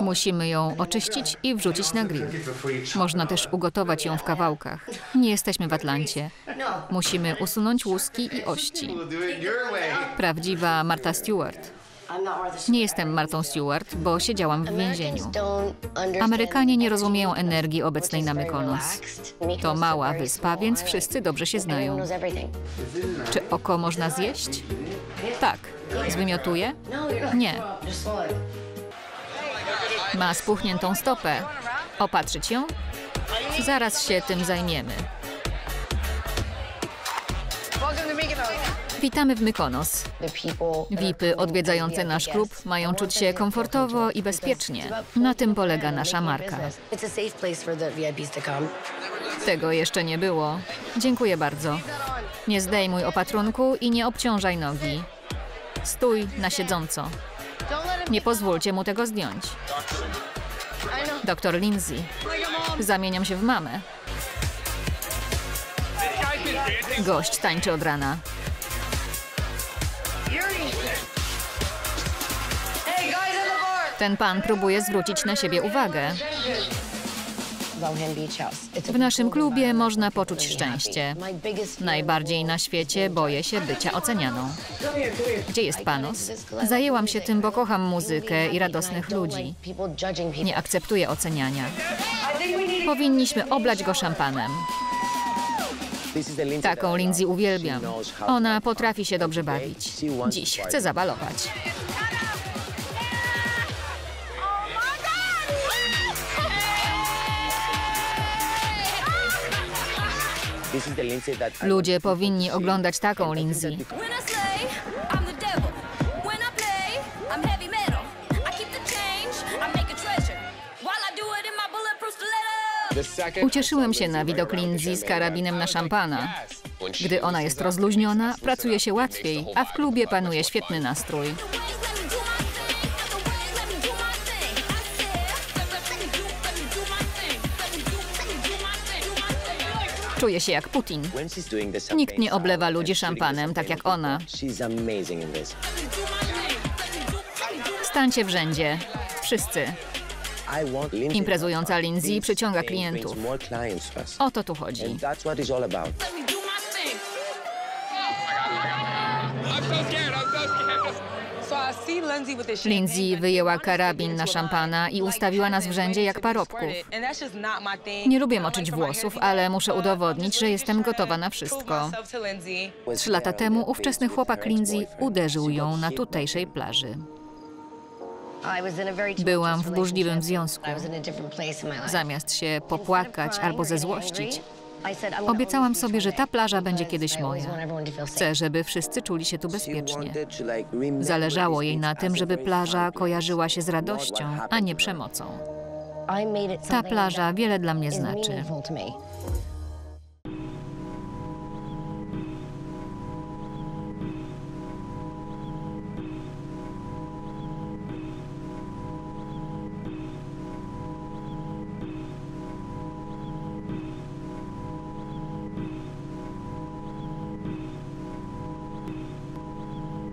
Musimy ją oczyścić i wrzucić na grill. Można też ugotować ją w kawałkach. Nie jesteśmy w Atlancie. Musimy usunąć łuski i ości. Prawdziwa Martha Stewart. Nie jestem Martą Stewart, bo siedziałam w więzieniu. Amerykanie nie rozumieją energii obecnej na Mykonos. To mała wyspa, więc wszyscy dobrze się znają. Czy oko można zjeść? Tak. Zwymiotuje? Nie. Ma spuchniętą stopę. Opatrzyć ją? Zaraz się tym zajmiemy. Witamy w Mykonos. VIPy odwiedzające nasz klub mają czuć się komfortowo i bezpiecznie. Na tym polega nasza marka. Tego jeszcze nie było. Dziękuję bardzo. Nie zdejmuj opatrunku i nie obciążaj nogi. Stój na siedząco. Nie pozwólcie mu tego zdjąć. Doktor Lindsay. Zamieniam się w mamę. Gość tańczy od rana. Ten pan próbuje zwrócić na siebie uwagę. W naszym klubie można poczuć szczęście. Najbardziej na świecie boję się bycia ocenianą. Gdzie jest Panos? Zajęłam się tym, bo kocham muzykę i radosnych ludzi. Nie akceptuję oceniania. Powinniśmy oblać go szampanem. Taką Lindsay uwielbiam. Ona potrafi się dobrze bawić. Dziś chcę zabalować. It in my bulletproof stiletto. Ucieszyłem się na widok Lindsay z karabinem na szampana. Gdy ona jest rozluźniona, pracuje się łatwiej, a w klubie panuje świetny nastrój. Czuję się jak Putin. Nikt nie oblewa ludzi szampanem tak jak ona. Stańcie w rzędzie. Wszyscy. Imprezująca Lindsay przyciąga klientów. O to tu chodzi. Do my thing. Lindsay wyjęła karabin na szampana i ustawiła nas w rzędzie jak parobków. Nie lubię moczyć włosów, ale muszę udowodnić, że jestem gotowa na wszystko. Trzy lata temu ówczesny chłopak Lindsay uderzył ją na tutejszej plaży. Byłam w burzliwym związku. Zamiast się popłakać albo zezłościć, obiecałam sobie, że ta plaża będzie kiedyś moja. Chcę, żeby wszyscy czuli się tu bezpiecznie. Zależało jej na tym, żeby plaża kojarzyła się z radością, a nie przemocą. Ta plaża wiele dla mnie znaczy.